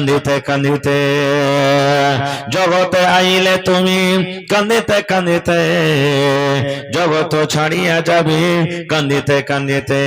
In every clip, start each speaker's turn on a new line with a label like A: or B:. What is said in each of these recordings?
A: কান্দিতে কান্দিতে জগতে আইলে তুমি কান্দিতে কান্দিতে, জগত ছাড়িয়া যাবে কান্দিতে কান্দিতে।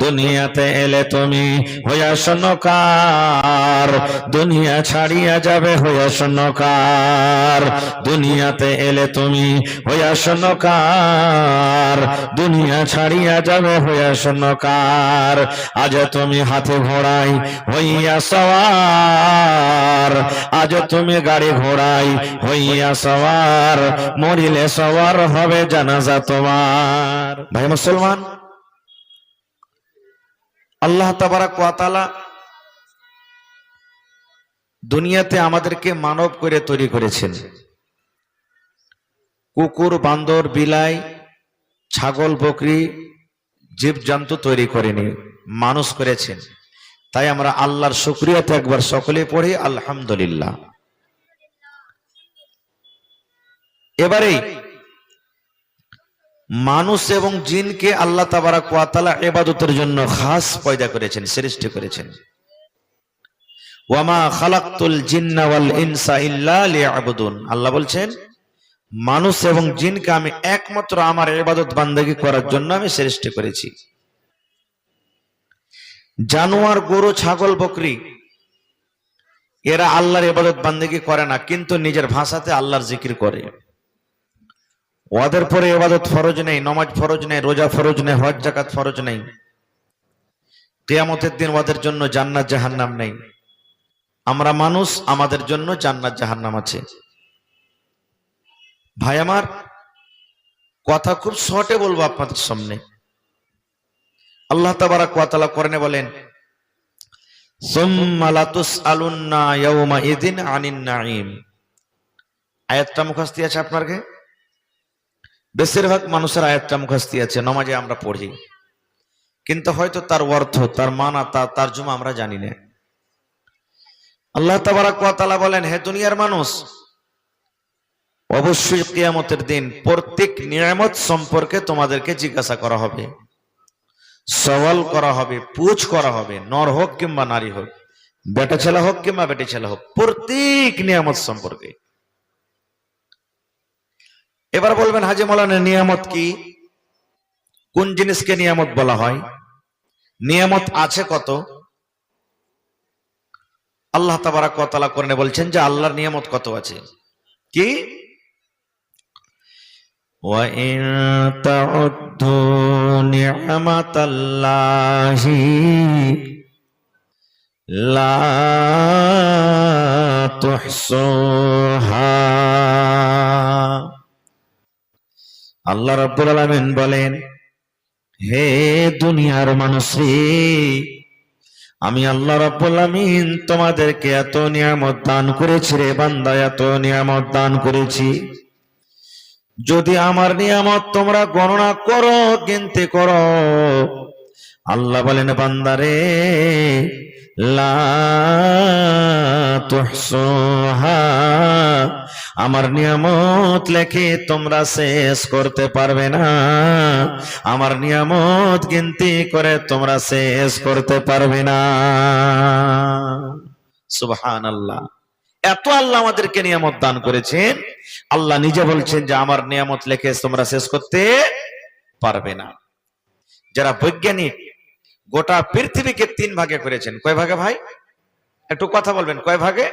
A: দুনিয়াতে এলে তুমি হইয়া শোনকার দুনিয়া ছাড়িয়া যাবে হইয়া শোনকার দুনিয়াতে এলে তুমি হইয়া শোনকার দুনিয়া ছাড়িয়া যাবে হইয়া শোনকার আজ তুমি হাতে ঘোড়াই হইয়া সওয়ার, আজ তুমি গাড়ি ঘোড়াই হইয়া সওয়ার, মরিলে সওয়ার হবে জানাজা তোমার। ভাই মুসলমান, আল্লাহ তাবারাক ওয়া দুনিয়াতে আমাদেরকে মানব করে তৈরি করেছেন। কুকুর, বান্দর, বিলাই, ছাগল, বকরি, জীবজন্তু তৈরি করেনি, মানুষ করেছেন। তাই আমরা আল্লাহর শুক্রিয়াতে একবার সকলে পড়ি, আলহামদুলিল্লাহ। এবারে মানুষ এবং জিনকে আল্লাহ তাবারা কোয়াতালা এবাদতের জন্য খাস পয়দা করেছেন সৃষ্টি করেছেন। ওয়ামা খালাক্তুল জিন্না ওয়াল ইনসা ইল্লা আল্লাহ বলছেন, মানুষ এবং জিনকে আমি একমাত্র আমার এবাদত বান্দাগি করার জন্য আমি সৃষ্টি করেছি। জানোয়ার, গরু, ছাগল, বকরি, এরা আল্লাহর এবাদত বান্দাগি করে না, কিন্তু নিজের ভাষাতে আল্লাহর জিকির করে। ওদের পরে ইবাদত ফরজ নেই, নমাজ ফরজ নেই, রোজা ফরজ নেই, হজ জাকাত ফরজ নেই। কিয়ামতের দিন ওদের জন্য জান্নাত, জাহান্নাম নেই। আমরা মানুষ, আমাদের জন্য জান্নাত, জাহান্নাম আছে। ভাই আমার, কথা খুব শর্টে বলব আপনাদের সামনে। আল্লাহ তাবারাক ওয়া তাআলা কোরআনে বলেন আয়াতটা মুখাস্তি আছে আপনার কাছে বেশিরভাগ মানুষের আয়াতটা মুখস্থ আছে, নমাজে আমরা পড়ি। কিন্তু হয়তো তার অর্থ, তার মানা তার তার্জুমা আমরা জানি না। আল্লাহ তাবারাক ওয়া তাআলা বলেন, হে দুনিয়ার মানুষ, অবশ্যই কিয়ামতের দিন প্রত্যেক নিয়ামত সম্পর্কে তোমাদেরকে জিজ্ঞাসা করা হবে। সওয়াল করা হবে, পুছ করা হবে, নর হোক কিংবা নারী হোক, বেটা ছেলে হোক কিংবা বেটি ছেলে হোক, প্রত্যেক নিয়ামত সম্পর্কে। এবার বলবেন হাজি মৌলানা নিয়ামত কি কোন জিনিসকে নিয়ামত বলা হয় নিয়ামত আছে কত আল্লাহ তাবারাক ওয়া তাআলা কোরআনে বলছেন যে আল্লাহর নিয়ামত কত আছে কি وَإِن تَعُدُّوا نِعْمَةَ اللَّهِ لَا تُحْصُوهَا আল্লাহ রাব্বুল আলামিন বলেন, হে দুনিয়ার মানুষ আমি আল্লাহ রাব্বুল আলামিন তোমাদেরকে এত নিয়ামত দান করেছি রে, বান্দা, এত নিয়ামত দান করেছি। যদি আমার নিয়ামত তোমরা গণনা করো, গিনতে করো, আল্লাহ বলেন বান্দারে লা আমার নিয়ামত লেখে তোমরা শেষ করতে পারবে না। আমার নিয়ামত গিনতি করে তোমরা শেষ করতে পারবে না। সুবহান আল্লাহ এত আল্লাহ আমাদেরকে নিয়ামত দান করেছেন। আল্লাহ নিজে বলছেন যে, আমার নিয়ামত লেখে তোমরা শেষ করতে পারবে না। যারা বৈজ্ঞানিক, গোটা পৃথিবীকে তিন ভাগে করেছেন। কয় ভাগে ভাই? একটু কথা বলবেন, কয় ভাগে?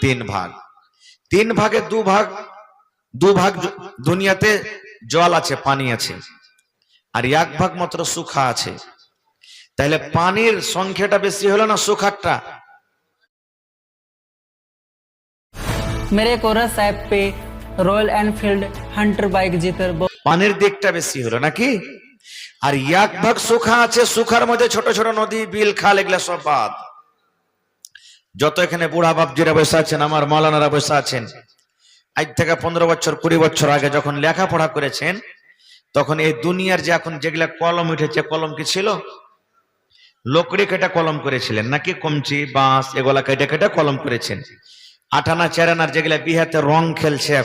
A: তিন ভাগ। তিন ভাগে দু ভাগ দু ভাগ দুনিয়াতে জল আছে পানি আছে আর এক ভাগ মাত্র সুখা আছে। তাহলে পানির সংখ্যাটা বেশি হলো না সুখারটা?
B: মেরে কোরাস অ্যাপ পে রয়্যাল এনফিল্ড হান্টার বাইক জিতার
A: পানির দিকটা বেশি হলো নাকি? আর এক ভাগ সুখা আছে সুখার মধ্যে ছোট ছোট নদী বিল খাল এগুলা সব বাদ। যত এখানে বুড়া বাপজিরা বসে আছেন, আমার মৌলানারা বসে আছেন, আজ থেকে পনেরো বছর, কুড়ি বছর আগে যখন লেখাপড়া করেছেন, তখন এই দুনিয়ার যে এখন যেগুলা কলম উঠেছে, কলম কি ছিল? লোকড়ি কেটে কলম করেছিলেন, নাকি কমচি, বাঁশ, এগুলা কেটে কেটে কলম করেছেন। আঠানা চেরানার যেগুলা বিহাতে রং খেলছে এখন।